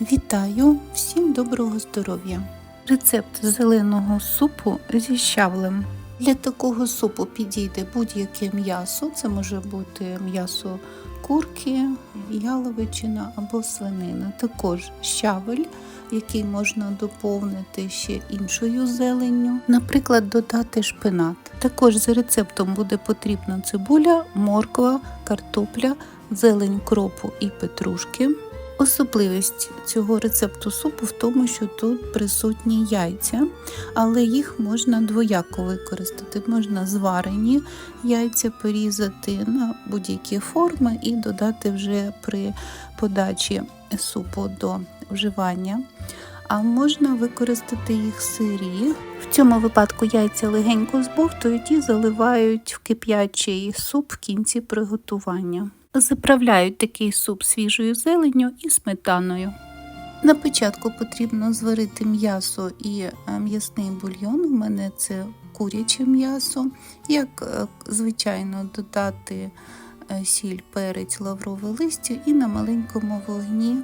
Вітаю! Всім доброго здоров'я! Рецепт зеленого супу зі щавлем. Для такого супу підійде будь-яке м'ясо. Це може бути м'ясо курки, яловичина або свинина. Також щавель, який можна доповнити ще іншою зеленню, наприклад, додати шпинат. Також за рецептом буде потрібна цибуля, морква, картопля, зелень кропу і петрушки. Особливість цього рецепту супу в тому, що тут присутні яйця, але їх можна двояко використати. Можна зварені яйця порізати на будь-які форми і додати вже при подачі супу до вживання. А можна використати їх сирі. В цьому випадку яйця легенько збовтують і заливають в кип'ячий суп в кінці приготування. Заправляють такий суп свіжою зеленню і сметаною. На початку потрібно зварити м'ясо і е, м'ясний бульйон. У мене це куряче м'ясо. Як е, звичайно, додати е, сіль, перець, лаврове листя і на маленькому вогні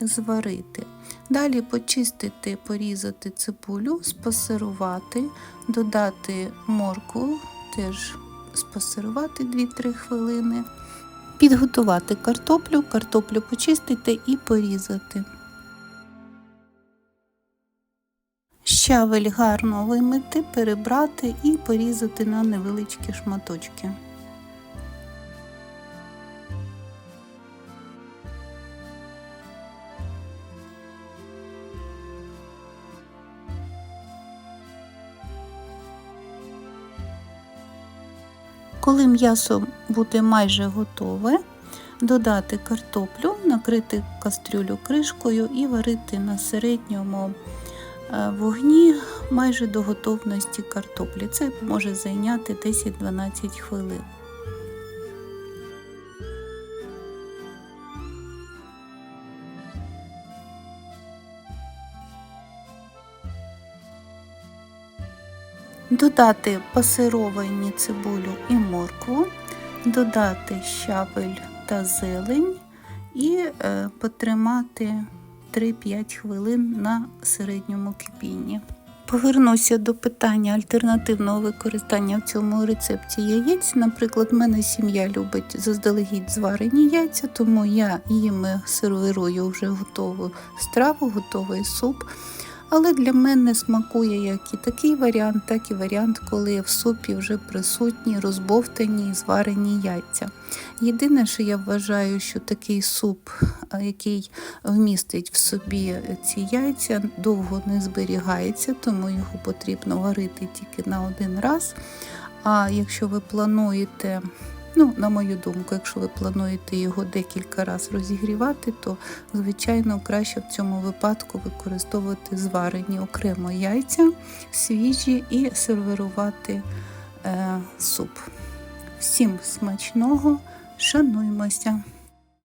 зварити. Далі почистити, порізати цибулю, спасирувати, додати моркву, теж спасирувати 2-3 хвилини. Підготувати картоплю, картоплю почистити і порізати. Щавель гарно вимити, перебрати і порізати на невеличкі шматочки. Коли м'ясо буде майже готове, додати картоплю, накрити кастрюлю кришкою і варити на середньому е, вогні майже до готовності картоплі. Це може зайняти 10-12 хвилин. Додати пасировані цибулю і моркву, додати щавель та зелень і е, потримати 3-5 хвилин на середньому кипінні. Повернуся до питання альтернативного використання в цьому рецепті яєць. Наприклад, в мене сім'я любить заздалегідь зварені яйця, тому я їм сервірую вже готову страву, готовий суп. Але для мене смакує як і такий варіант, так і варіант, коли в супі вже присутні розбовтані і зварені яйця. Єдине, що я вважаю, що такий суп, який вмістить в собі ці яйця, довго не зберігається, тому його потрібно варити тільки на один раз. А якщо ви плануєте Ну, на мою думку, якщо ви плануєте його декілька разів розігрівати, то, звичайно, краще в цьому випадку використовувати зварені окремо яйця свіжі і сервірувати е, суп. Всім смачного, шануймося!